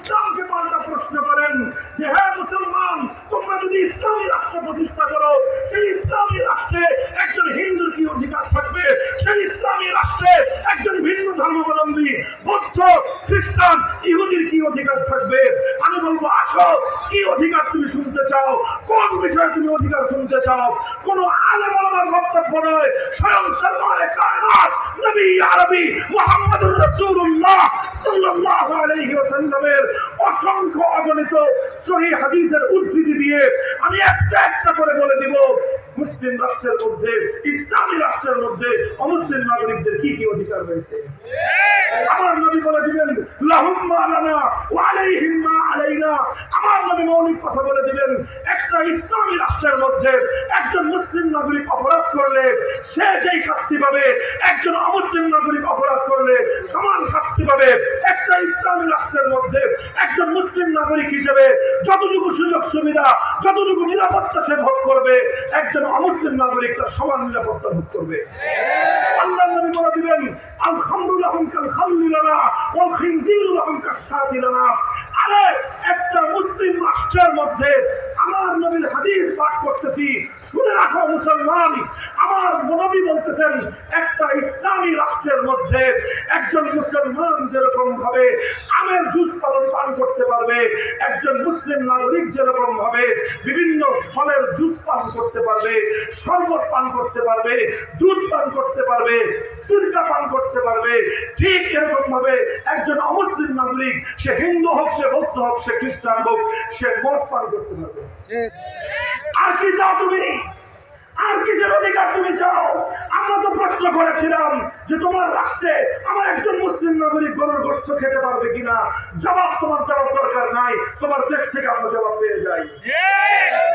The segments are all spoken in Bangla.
ইসলামকে পাল্টা প্রশ্ন করেন যে হ্যাঁ মুসলমান, তোমরা যদি ইসলামী রাষ্ট্র প্রতিষ্ঠা করো, সেই ইসলামী রাষ্ট্রে একজন হিন্দুর কি অধিকার থাকবে? সেই ইসলামী রাষ্ট্রে একজন ভিন্ন ধর্মাবলম্বী, বৌদ্ধ, খ্রিস্টান, ইহুদির কি অধিকার থাকবে? আমি বলব, আসো, কি অধিকার তুমি শুনতে চাও? কোন বিষয়ে তুমি অধিকার শুনতে চাও? কোন আলেম আমার বক্তব্য নয়, স্বয়ং সরকারে কায়নাত, নবী আরবি মুহাম্মদুর রাসূলুল্লাহ সাল্লাল্লাহু আলাইহি ওয়াসাল্লামের অসংখ্য অগণিত সহিহ হাদিসের উদ্ধৃতি দিয়ে আমি একটা একটা করে বলে দিব। মুসলিম রাষ্ট্রের মধ্যে ইসলামী রাষ্ট্রের মধ্যে অমুসলিম নাগরিকদের কি কি অধিকার রয়েছে? আমার নবী বলে দিবেন লাহুম্মা লানা ওয়া আলাইহিম মা আলাইনা। আমার নবী মৌলিক কথা বলে দিবেন একটা ইসলামী রাষ্ট্রের মধ্যে একজন মুসলিম নাগরিক অপরাধ করলে সে যেই শাস্তি পাবে, একজন অমুসলিম নাগরিক অপরাধ করলে সমান শাস্তি পাবে। একটা ইসলামী রাষ্ট্রের মধ্যে একজন মুসলিম নাগরিক হিসেবে যতটুকু সুযোগ সুবিধা, যতটুকু নিরাপত্তা সে ভোগ করবে, একজন অমুসলিম নাগরিক তার সমান নিরাপত্তা ভোগ করবে। আল্লাহ নবী বলে দিবেন আলহামদুলিল্লাহ কাল খাল্লিলানা ওয়াল খিনজিরু লাহুম কাশাতিলানা আরে একটা মুসলিম রাষ্ট্রের মধ্যে আমার নবীর হাদিস পাঠ করতেছি। শুনে রাখো মুসলমান, আমার নবী বলতেছেন, একটা ইসলামী রাষ্ট্রের মধ্যে একজন মুসলমান যেরকম ভাবে আমের জুস পালন পান করতে পারবে, একজন মুসলিম নাগরিক যেরকম ভাবে বিভিন্ন ফলের জুস পান করতে পারবে, শরবত পান করতে পারবে, দুধ পান করতে পারবে, সিরকা পান করতে পারবে, ঠিক এরকম ভাবে একজন অমুসলিম নাগরিক, সে হিন্দু হোক, সে বৌদ্ধ হোক, সে খ্রিস্টান হোক, সে মদ পান করতে পারবে। আর কি চাও তুমি? আর কিসের অধিকার তুমি চাও? আমরা তো প্রশ্ন করেছিলাম যে তোমার রাষ্ট্রে আমার একজন মুসলিম নাগরিক গরুর গোষ্ঠ খেতে পারবে কিনা? জবাব তোমার জবাব দরকার নাই। তোমার দেশ থেকে আমরা জবাব পেয়ে যাই।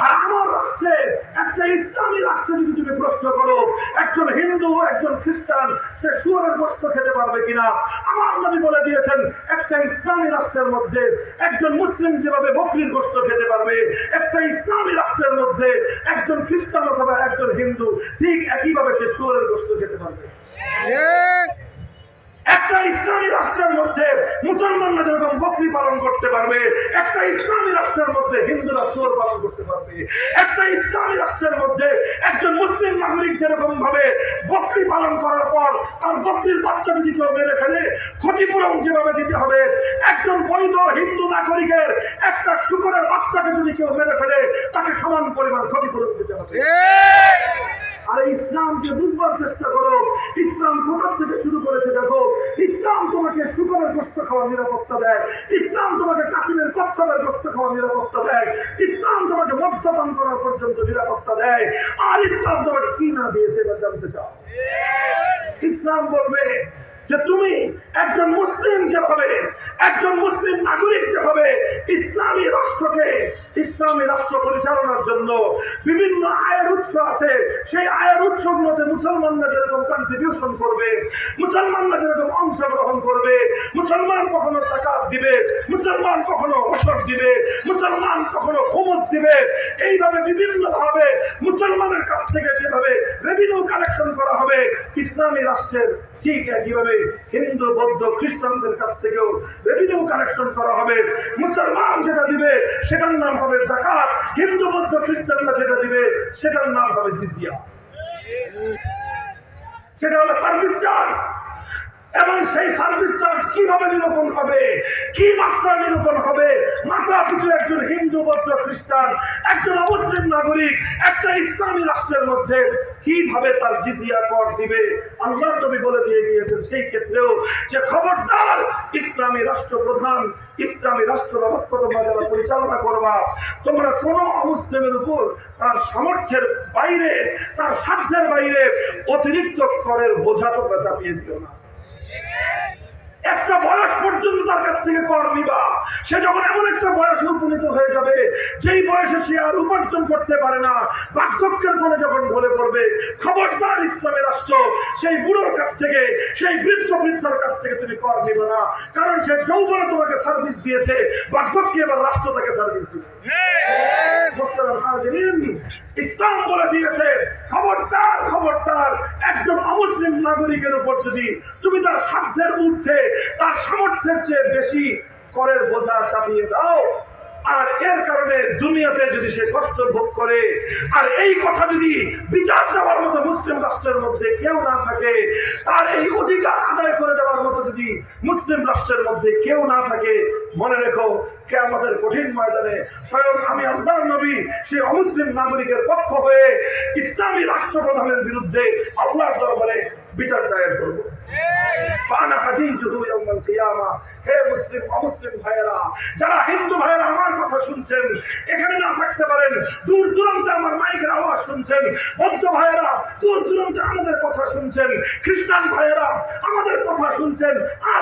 আর আমার রাষ্ট্রে একটা ইসলামী রাষ্ট্রে যদি তুমি প্রশ্ন করো একজন হিন্দু একজন খ্রিস্টান সে সুরের গোষ্ঠ খেতে পারবে কিনা? আমার নবী বলে দিয়েছেন একটা ইসলামী রাষ্ট্রের মধ্যে একজন মুসলিম যেভাবে বকরির গোষ্ঠ খেতে পারবে একটা ইসলামী রাষ্ট্রের মধ্যে একজন খ্রিস্টান অথবা একজন হিন্দু ঠিক একইভাবে সে সুরের গোষ্ঠ খেতে পারবে। রাষ্ট্রের মধ্যে মুসলমানরা যেরকম বকরি পালন করতে পারবে, একটা ইসলামী রাষ্ট্রের মধ্যে হিন্দুরা সুর পালন করতে পারবে। একটা ইসলামী রাষ্ট্রের মধ্যে একজন মুসলিম নাগরিক যেরকম ভাবে বকরি পালন করার পর তার বকরির বাচ্চা যদি কেউ মেরে ফেলে, ক্ষতিপূরণ যেভাবে দিতে হবে, একজন বৈধ হিন্দু নাগরিকের একটা শুকরের বাচ্চাকে যদি কেউ মেরে ফেলে, তাকে সমান পরিমাণ ক্ষতিপূরণ দিতে হবে। আর ইসলামকে বুঝবার চেষ্টা করো। ইসলাম কোথা থেকে শুরু করেছে দেখো? ইসলাম তোমাকে শুকরের গোস্ত খাওয়ার নিরাপত্তা দেয়। ইসলাম তোমাকে কাশ্মীরের কচ্ছপের গোস্ত খাওয়ার নিরাপত্তা দেয়। ইসলাম তোমাকে মদ্যপান করার পর্যন্ত নিরাপত্তা দেয়। আর ইসলাম তোমাকে কি না দিয়েছে এটা জানতে চাও? ইসলাম বলবে যে তুমি একজন মুসলিম যেভাবে একজন মুসলিম নাগরিক যেভাবে ইসলামী রাষ্ট্রকে, ইসলামী রাষ্ট্র পরিচালনার জন্য বিভিন্ন আয়ের উৎস আছে। সেই আয়ের উৎসগুলোতে মুসলমানরা যেরকম কন্ট্রিবিউশন করবে, মুসলমানরা যেরকম অংশগ্রহণ করবে, মুসলমান কখনো টাকাত দিবে, মুসলমান কখনো ওষুধ দিবে, মুসলমান কখনো খোমস দিবে। এইভাবে বিভিন্ন ভাবে মুসলমানের কাছ থেকে যেভাবে রেভিনিউ কালেকশন করা হবে, ইসলামী রাষ্ট্রের ঠিক একইভাবে হিন্দু, বৌদ্ধ, খ্রিস্টানদের কাছ থেকেও রেভিনিউ কালেকশন করা হবে। মুসলমান যেটা দিবে, সেটার নাম হবে জাকাত হিন্দু, বৌদ্ধ, খ্রিস্টানরা যেটা দিবে, সেটার নাম হবে জিজিয়া। সেটা হলো সার্ভিস চার্জ এবং সেই সার্ভিস চার্জ কীভাবে নিরূপণ হবে? কি মাত্রা নিরূপণ হবে? মাথা পিছু একজন হিন্দু বৌদ্ধ খ্রিস্টান, একজন অমুসলিম নাগরিক, একটা ইসলামী রাষ্ট্রের মধ্যে কীভাবে তার জিজিয়া কর দিবে? আল্লাহ নবী বলে দিয়ে গিয়েছেন সেই ক্ষেত্রেও যে খবরদার ইসলামী রাষ্ট্রপ্রধান, ইসলামী রাষ্ট্র ব্যবস্থা তোমরা যারা পরিচালনা করবা, তোমরা কোনো অমুসলিমের উপর তার সামর্থ্যের বাইরে, তার সাধ্যের বাইরে অতিরিক্ত করের বোঝা তোমরা চাপিয়ে দিও না। একটা বয়স পর্যন্ত তার কাছ থেকে কর নিবা। সে যখন এমন একটা বয়সে উপনীত হয়ে যাবে যেই বয়সে সে আর উপার্জন করতে পারে না বার্ধক্যের কোণে যখন ঢলে পড়বে খবরদার ইসলামের রাষ্ট্র সেই বুড়োর কাছ থেকে সেই বৃদ্ধ বৃদ্ধার কাছ থেকে তুমি কর নিবে না। কারণ সে যৌবনে তোমাকে সার্ভিস দিয়েছে বার্ধক্যে এবার রাষ্ট্র তাকে সার্ভিস দিবে। ইসলাম বলে দিয়েছে খবরদার যদি তুমি তার সাধ্যের ঊর্ধ্বে, তার সামর্থ্যের চেয়ে বেশি করের বোঝা চাপিয়ে দাও। আর এর কারণে দুনিয়াতে যদি সে কষ্ট ভোগ করে, আর এই কথা যদি বিচার দেওয়ার মতো মুসলিম রাষ্ট্রের মধ্যে কেউ না থাকে, তার এই অধিকার আদায় করে দেওয়ার মতো যদি মুসলিম রাষ্ট্রের মধ্যে কেউ না থাকে, মনে রেখো কে আমাদের কঠিন ময়দানে স্বয়ং আমি আল্লাহ নবী সেই অমুসলিম নাগরিকের পক্ষ হয়ে ইসলামী রাষ্ট্রপ্রধানের বিরুদ্ধে আল্লাহর দরবারে বিচার দায়ের করব। মুসলিম ভাইয়েরা, যারা হিন্দু কথা শুনছেন, এখানে না থাকতে পারেন, দূর আমার শুনছেন। ভাইয়েরা, দূর আমাদের কথা শুনছেন। খ্রিস্টান ভাইয়েরা, আমাদের কথা শুনছেন। না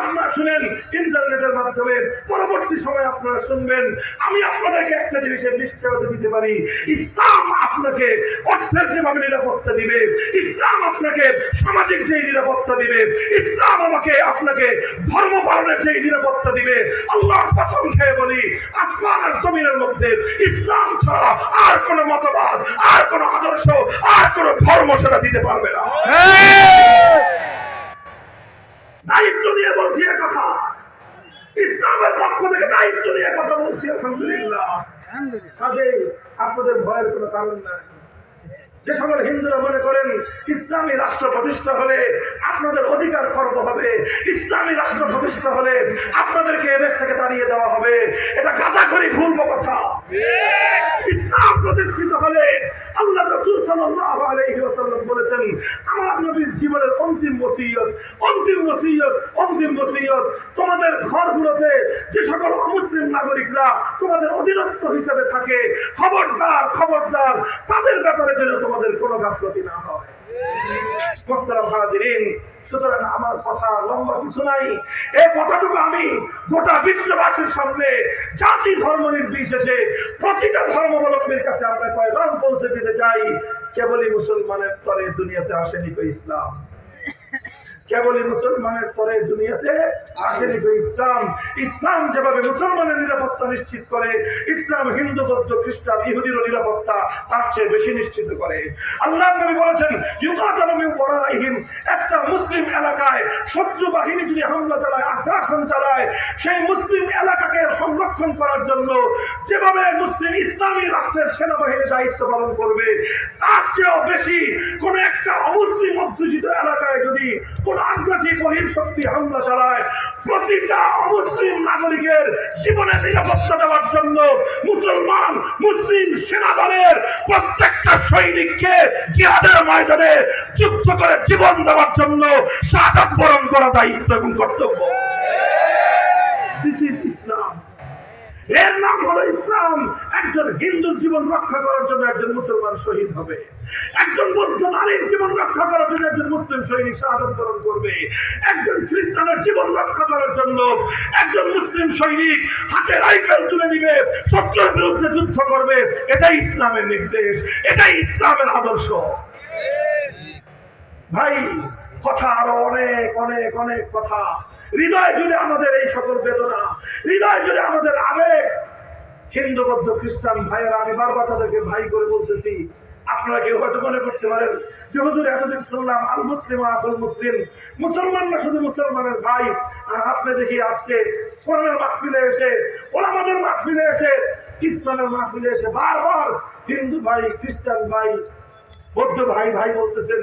ইন্টারনেটের মাধ্যমে। পরবর্তী সময় আপনারা শুনবেন। আমি আপনাদেরকে একটা জিনিসের নিশ্চয়তা দিতে পারি। ইসলাম আপনাকে অর্থের যেভাবে নিরাপত্তা দিবে, ইসলাম আপনাকে সামাজিক যে নিরাপত্তা দিবে, ইসলাম আমাকে আপনাকে ধর্ম পালনের যে নিরাপত্তা দিবে আল্লাহর কসম খেয়ে বলি আসমান আর জমিনের মধ্যে ইসলাম ছাড়া আর কোনো মতবাদ আর কোনো আদর্শ আর কোনো ধর্ম সেটা দিতে পারবে না। দায়িত্ব নিয়ে বলছি কথা। ইসলামের পক্ষ থেকে দায়িত্ব নিয়ে কথা বলছি আলহামদুলিল্লাহ। কাজেই আপনাদের ভয়ের কোনো কারণ নাই। যে সকল হিন্দুরা মনে করেন, ইসলামী রাষ্ট্র প্রতিষ্ঠা হলে আপনাদের অধিকার খর্ব হবে। ইসলামী রাষ্ট্র প্রতিষ্ঠা হলে আপনাদেরকে এদেশ থেকে তাড়িয়ে দেওয়া হবে। এটা গাদা করে ভুলব কথা ইসলাম প্রতিষ্ঠিত হলে আল্লাহ রসুল সাল্লাল্লাহু আলাইহি ওয়াসাল্লাম বলেছেন, আমার নবীর জীবনের অন্তিম ওসিয়ত অন্তিম ওসিয়ত অন্তিম ওসিয়ত তোমাদের ঘরগুলোতে যে সকল অমুসলিম নাগরিকরা তোমাদের অধীনস্থ হিসেবে থাকে, খবরদার খবরদার, তাদের ব্যাপারে যেন তোমাদের কোনো গাফলতি না হয়। সুতরাং আমার কথা লম্বা কিছু নাই। এই কথাটুকু আমি গোটা বিশ্ববাসীর সামনে জাতি ধর্ম নির্বিশেষে প্রতিটা ধর্মাবলম্বীর কাছে আমরা পয়গাম পৌঁছে দিতে চাই। কেবলই মুসলমানের তরে দুনিয়াতে আসেনি ইসলাম। কেবলই মুসলমানের পরে দুনিয়াতে আসেনি ইসলাম। ইসলাম যেভাবে মুসলমানের নিরাপত্তা নিশ্চিত করে, ইসলাম হিন্দু, বৌদ্ধ, খ্রিস্টান, ইহুদিরও নিরাপত্তা তার চেয়ে বেশি নিশ্চিত করে। আল্লাহ নবী বলেছেন ওরাইহিম একটা মুসলিম এলাকায় শত্রু বাহিনী যদি হামলা চালায়, আগ্রাসন চালায়, সেই মুসলিম এলাকাকে সংরক্ষণ করার জন্য যেভাবে মুসলিম ইসলামী রাষ্ট্রের সেনাবাহিনী দায়িত্ব পালন করবে, তার চেয়েও বেশি কোন একটা অমুসলিম অধ্যুষিত বহির শক্তি হামলা চালায়। প্রতিটা অমুসলিম নাগরিকের জীবনের নিরাপত্তা দেওয়ার জন্য মুসলমান, মুসলিম সেনাদলের প্রত্যেকটা সৈনিককে জিহাদের ময়দানে যুদ্ধ করে জীবন দেওয়ার জন্য সাজাত বরণ করা দায়িত্ব এবং কর্তব্য। এর নাম হলো ইসলাম। একজন হিন্দুর জীবন রক্ষা করার জন্য একজন মুসলমান শহীদ হবে। একজন বৌদ্ধ নারীর জীবন রক্ষা করার জন্য একজন মুসলিম সৈনিক শাহাদত বরণ করবে। একজন খ্রিস্টানের জীবন রক্ষা করার জন্য একজন মুসলিম সৈনিক হাতে রাইফেল তুলে নিবে, শত্রুর বিরুদ্ধে যুদ্ধ করবে। এটাই ইসলামের নির্দেশ, এটাই ইসলামের আদর্শ। ভাই, কথা আরও অনেক অনেক অনেক কথা। হৃদয় জুড়ে আমাদের এই সকল বেদনা, হৃদয় জুড়ে আমাদের আবেগ। হিন্দু, বৌদ্ধ, খ্রিস্টান ভাইয়েরা, আমি বারবার তাদেরকে ভাই করে বলতেছি, আপনারা কেউ হয়তো মনে করতে পারেন যে হুজুর এতদিন শুনলাম, আল মুসলিম আকুল মুসলিম, মুসলমানরা শুধু মুসলমানের ভাই, আর আপনি দেখি আজকে কোরআনের মাহফিলে এসে, ওলামাদের মাহফিলে এসে, ইসলামের মাহফিলে এসে বারবার হিন্দু ভাই, খ্রিস্টান ভাই, বৌদ্ধ ভাই ভাই বলতেছেন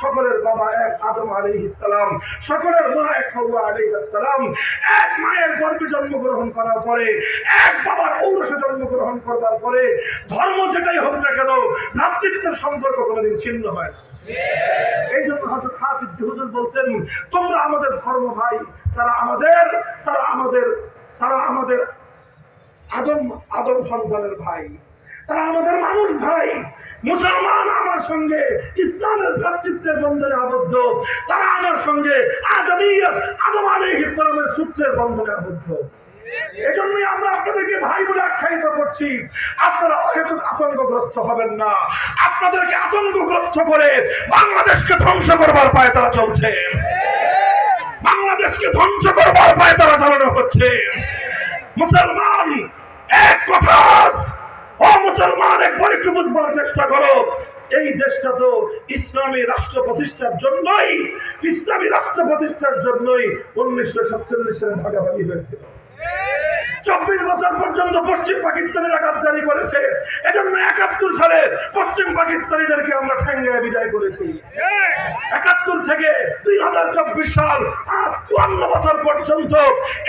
সকলের বাবা এক আদম আলাইহিস সালাম, সকলের মা এক হাওয়া আলাইহিস সালাম, এক মায়ের গর্ভে জন্মগ্রহণ করার পরে, এক বাবার ঔরসে জন্মগ্রহণ করবার পরে, ধর্ম যেটাই হোক না কেন, ভ্রাতৃত্বের সম্পর্ক কোনোদিন ছিন্ন হয় এই জন্য হাজর হাফিজ হুজুর বলতেন, তোমরা আমাদের ধর্ম ভাই, তারা আমাদের তারা আমাদের তারা আমাদের আদম আদম সন্তানের ভাই। তারা আমাদের মানুষ ভাই। মুসলমান আমার সঙ্গে ইসলামের ভ্রাতৃত্বের বন্ধনে আবদ্ধ। তারা আমার সঙ্গে আদমিয়ত আদম আলী ইসলামের সূত্রের বন্ধনে আবদ্ধ। এজন্যই আমরা আপনাদেরকে ভাই বলে আখ্যায়িত করছি, আপনারা অহেতুক আতঙ্কগ্রস্ত হবেন না। আপনাদেরকে আতঙ্কগ্রস্ত করে বাংলাদেশকে ধ্বংস করবার পায়ে তারা চলছে। বাংলাদেশকে ধ্বংস করবার পায়ে তারা চালানো হচ্ছে মুসলমান, এক কথা মুসলমান একবার একটু বুঝবার চেষ্টা করো। এই দেশটা তো ইসলামী রাষ্ট্র প্রতিষ্ঠার জন্যই, ইসলামী রাষ্ট্র প্রতিষ্ঠার জন্যই উনিশশো সাতচল্লিশ সালে ভাগাভাগি হয়েছিল চব্বিশ বছর পর্যন্ত পশ্চিম পাকিস্তানের আঘাতদারি করেছে। এজন্য একাত্তর সালে পশ্চিম পাকিস্তানিদেরকে আমরা ঠেঙ্গায় বিদায় করেছি। একাত্তর থেকে দুই হাজার চব্বিশ সাল আর চুয়ান্ন বছর পর্যন্ত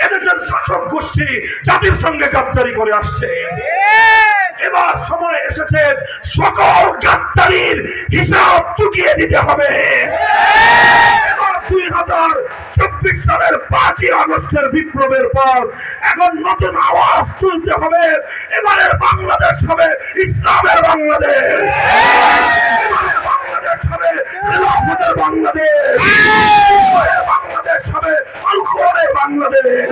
এদেশের শাসক গোষ্ঠী জাতির সঙ্গে গাদ্দারি করে আসছে। এবার সময় এসেছে সকল গাদ্দারির হিসাব চুকিয়ে দিতে হবে। দুই হাজার চব্বিশ সালের পাঁচই আগস্টের বিপ্লবের পর এখন নতুন আওয়াজ তুলতে হবে। এবারের বাংলাদেশ হবে ইসলামের বাংলাদেশ। বাংলাদেশ হবে খেলাফতের বাংলাদেশ। বাংলাদেশ হবে বাংলাদেশ।